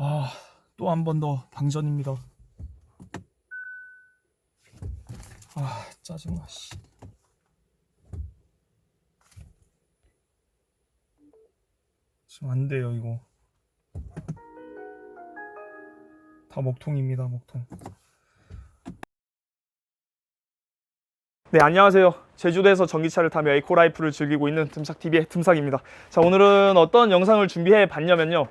아, 또 한 번 더 방전입니다. 아, 짜증나, 씨. 지금 안 돼요, 이거. 다 먹통입니다, 먹통. 네, 안녕하세요. 제주도에서 전기차를 타며 에코라이프를 즐기고 있는 듬삭TV의 듬삭입니다. 자, 오늘은 어떤 영상을 준비해 봤냐면요.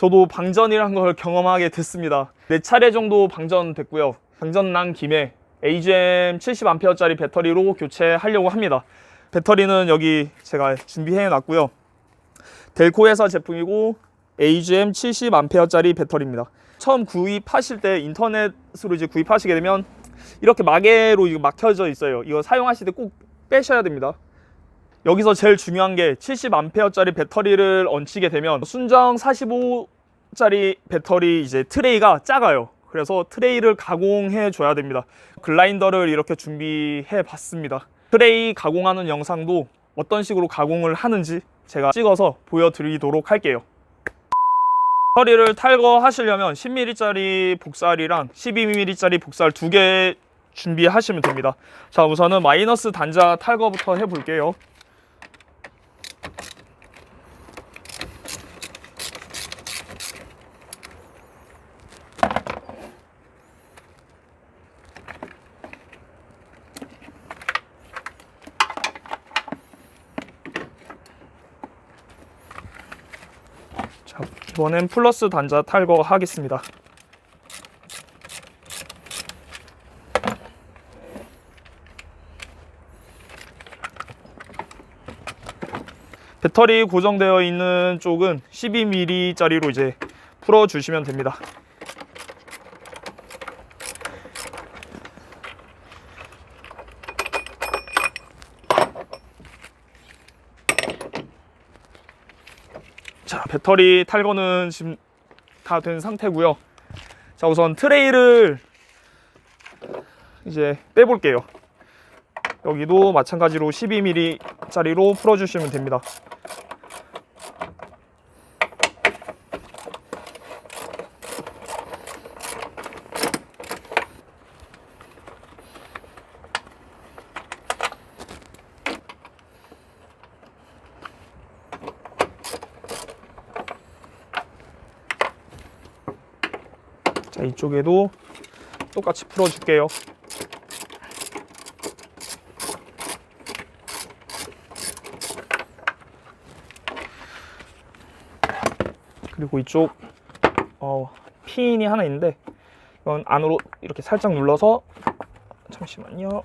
저도 방전이란 걸 경험하게 됐습니다. 네 차례 정도 방전됐고요. 방전 난 김에 AGM 70A짜리 배터리로 교체하려고 합니다. 배터리는 여기 제가 준비해 놨고요. 델코 회사 제품이고 AGM 70A짜리 배터리입니다. 처음 구입하실 때 인터넷으로 이제 구입하시게 되면 이렇게 마개로 막혀져 있어요. 이거 사용하실 때 꼭 빼셔야 됩니다. 여기서 제일 중요한 게 70A짜리 배터리를 얹히게 되면 순정 45짜리 배터리 이제 트레이가 작아요. 그래서 트레이를 가공해 줘야 됩니다. 글라인더를 이렇게 준비해 봤습니다. 트레이 가공하는 영상도 어떤 식으로 가공을 하는지 제가 찍어서 보여드리도록 할게요. 배터리를 탈거하시려면 10mm짜리 복살이랑 12mm짜리 복살 두 개 준비하시면 됩니다. 자, 우선은 마이너스 단자 탈거부터 해볼게요. 자, 이번엔 플러스 단자 탈거하겠습니다. 배터리 고정되어 있는 쪽은 12mm짜리로 이제 풀어 주시면 됩니다. 자, 배터리 탈거는 지금 다 된 상태고요. 자, 우선 트레이를 이제 빼볼게요. 여기도 마찬가지로 12mm짜리로 풀어주시면 됩니다. 이쪽에도 똑같이 풀어줄게요. 그리고 이쪽 어, 핀이 하나 있는데 이건 안으로 이렇게 살짝 눌러서 잠시만요.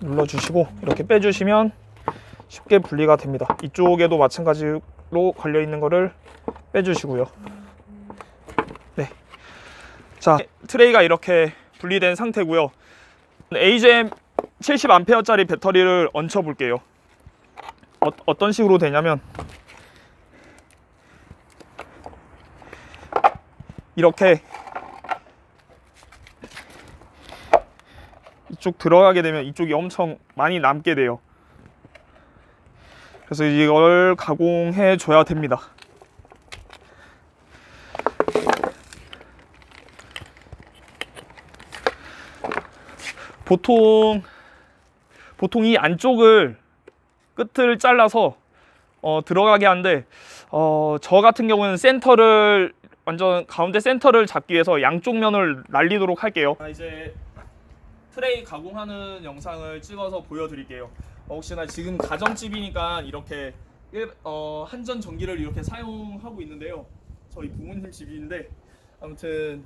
눌러주시고 이렇게 빼주시면 쉽게 분리가 됩니다. 이쪽에도 마찬가지로 걸려 있는 거를 빼주시고요. 네. 자, 트레이가 이렇게 분리된 상태고요. AGM 70A짜리 배터리를 얹혀 볼게요. 어, 어떤 식으로 되냐면 이렇게 이쪽 들어가게 되면 이쪽이 엄청 많이 남게 돼요. 그래서 이걸 가공해 줘야 됩니다. 보통 보통 이 안쪽을 끝을 잘라서 어, 들어가게 하는데 어, 저 같은 경우는 센터를 완전 가운데 센터를 잡기 위해서 양쪽 면을 날리도록 할게요. 이제 트레이 가공하는 영상을 찍어서 보여드릴게요. 어, 혹시나 지금 가정집이니까 이렇게 일- 어, 한전 전기를 이렇게 사용하고 있는데요. 저희 부모님 집인데 아무튼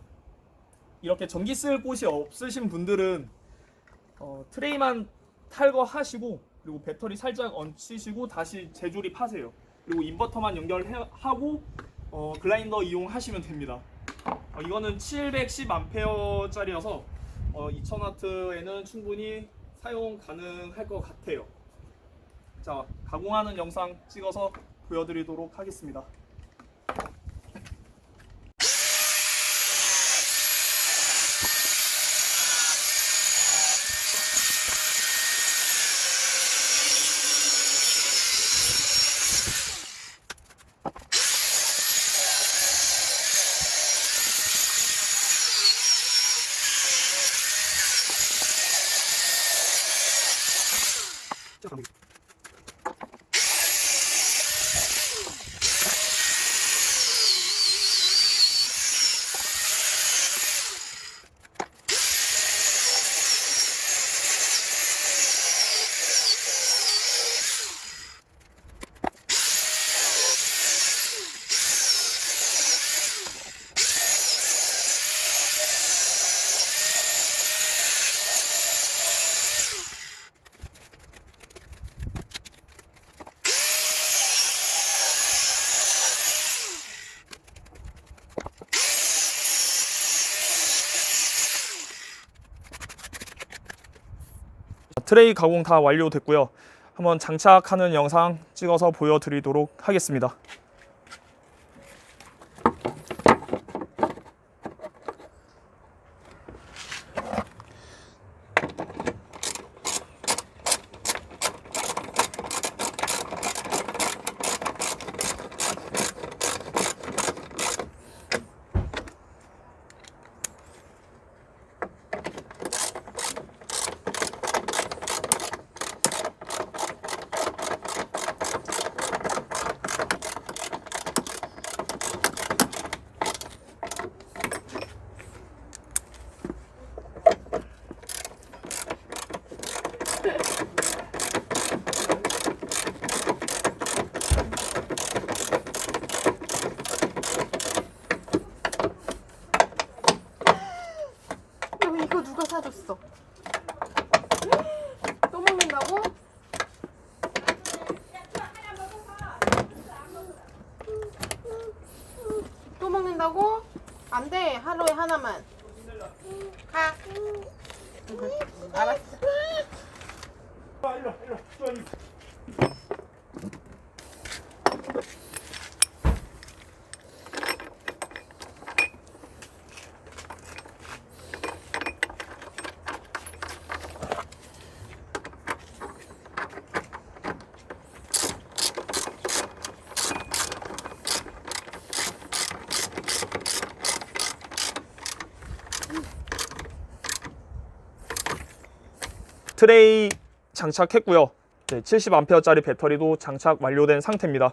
이렇게 전기 쓸 곳이 없으신 분들은 어, 트레이만 탈거하시고 그리고 배터리 살짝 얹히시고 다시 재조립하세요. 그리고 인버터만 연결하고 어, 글라인더 이용하시면 됩니다. 어, 이거는 710A짜리여서 어, 2000W에는 충분히 사용 가능할 것 같아요. 자, 가공하는 영상 찍어서 보여드리도록 하겠습니다. 트레이 가공 다 완료됐고요. 한번 장착하는 영상 찍어서 보여드리도록 하겠습니다. 야, 이거 누가 사줬어? 또 먹는다고? 또 먹는다고? 안 돼. 하루에 하나만. 가. 응, 알았어. 트레이 장착했고요. 네, 70A짜리 배터리도 장착 완료된 상태입니다.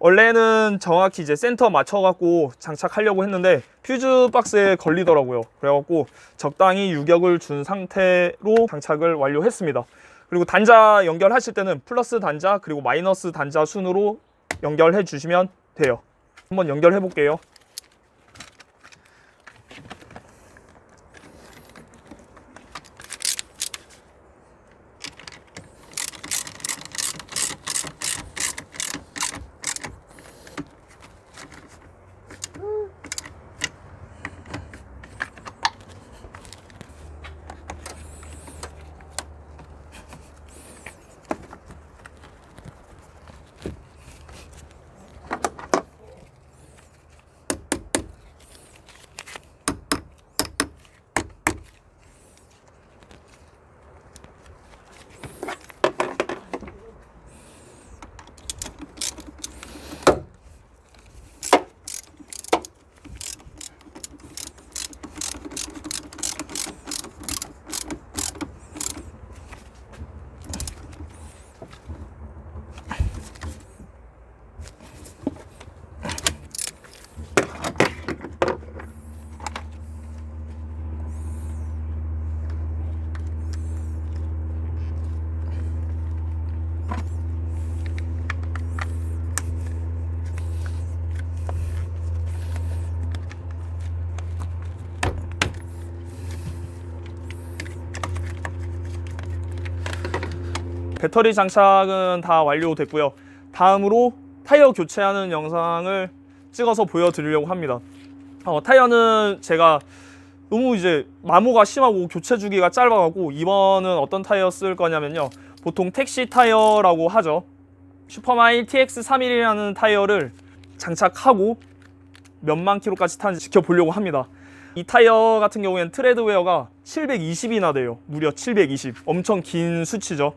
원래는 정확히 이제 센터 맞춰갖고 장착하려고 했는데 퓨즈 박스에 걸리더라고요. 그래갖고 적당히 유격을 준 상태로 장착을 완료했습니다. 그리고 단자 연결하실 때는 플러스 단자 그리고 마이너스 단자 순으로 연결해 주시면 돼요. 한번 연결해 볼게요. 배터리 장착은 다 완료됐고요. 다음으로 타이어 교체하는 영상을 찍어서 보여드리려고 합니다. 어, 타이어는 제가 너무 이제 마모가 심하고 교체 주기가 짧아가고 이번은 어떤 타이어 쓸 거냐면요. 보통 택시 타이어라고 하죠. 슈퍼마일 TX31이라는 타이어를 장착하고 몇만 킬로까지 타는지 지켜보려고 합니다. 이 타이어 같은 경우에는 트레드웨어가 720이나 돼요. 무려 720. 엄청 긴 수치죠.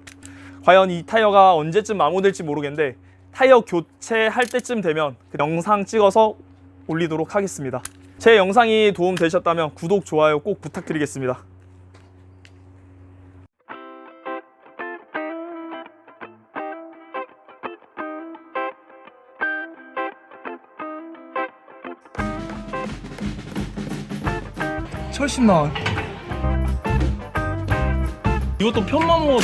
과연 이 타이어가 언제쯤 마모될지 모르겠는데 타이어 교체할 때쯤 되면 그 영상 찍어서 올리도록 하겠습니다. 제 영상이 도움 되셨다면 구독, 좋아요 꼭 부탁드리겠습니다. 철심 나와. 이것도 편마모